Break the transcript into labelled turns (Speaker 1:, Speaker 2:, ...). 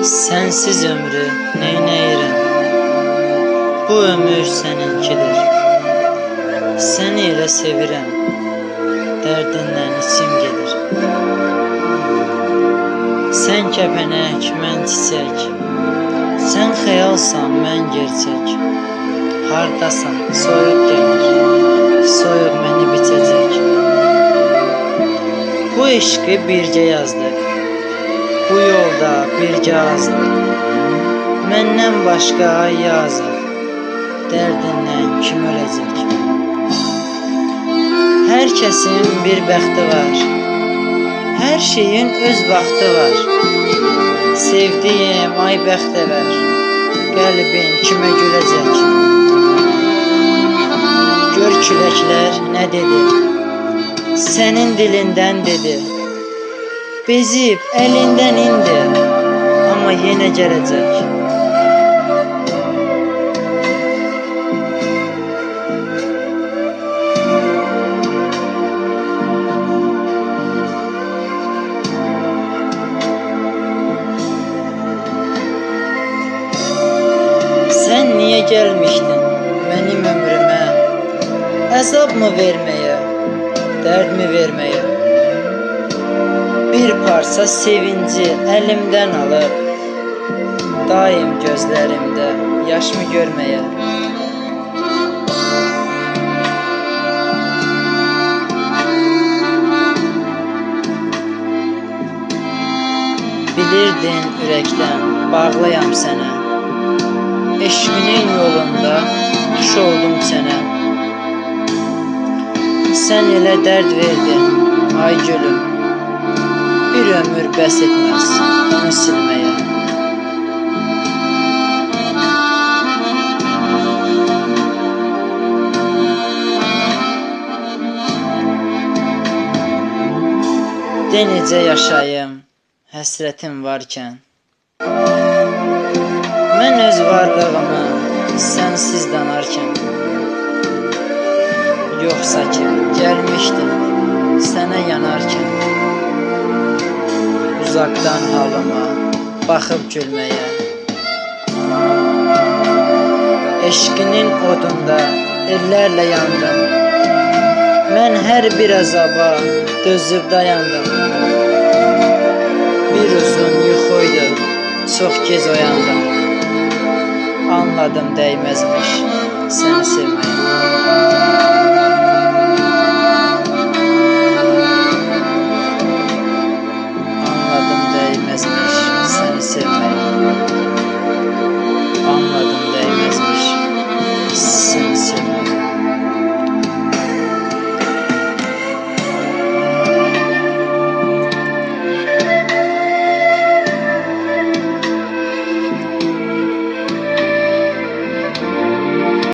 Speaker 1: Sənsiz ömrü neynəyirəm? Bu ömür səninkidir. Səni elə sevirəm. Dərdindən içim gedir. Sən kəpənək, mən çiçək. Sən xəyalsan, mən gerçək. Hardasan, soyuq gəlir. Soyuq məni bitəcək. Bu eşqi birgə yazdıq. Bu yolda birgə azdıq. Məndən başqa yazıq. Dərdindən kim öləcək? Hər kəsin bir bəxti var. Hər şeyin öz vaxtı var. Sevdiyim ay bəxtəvər. Qəlbin kimə güləcək? Gör küləklər nə dedi? Sənin dilindən dedi. bezip elinden indi ama yine gelecek. Sen niye gelmiştin benim ömrüme? Hesap mı vermeye, dert mi vermeye? Bir parça sevinci əlimdən alıb daim gözlərimdə yaşımı görməyə. Bilirdin ürəkdən bağlıyam sənə. Eşqinin yolunda quş oldum sənə. Sən elə dərd verdin, ay gülüm. Bir ömür bəs etməz onu silməyə. De necə yaşayım həsrətim varkən. Mən öz varlığımı sənsiz danarkən. Yoxsa ki, gəlmişdim sənə yanarkən. Uzaqdan halıma baxıb gülməyə. Eşqinin odunda illərlə yandım. Mən hər bir əzaba dözüb dayandım. Bir uzun yuxuydu, çox gec oyandım. Anladım dəyməzmiş səni sevməyə.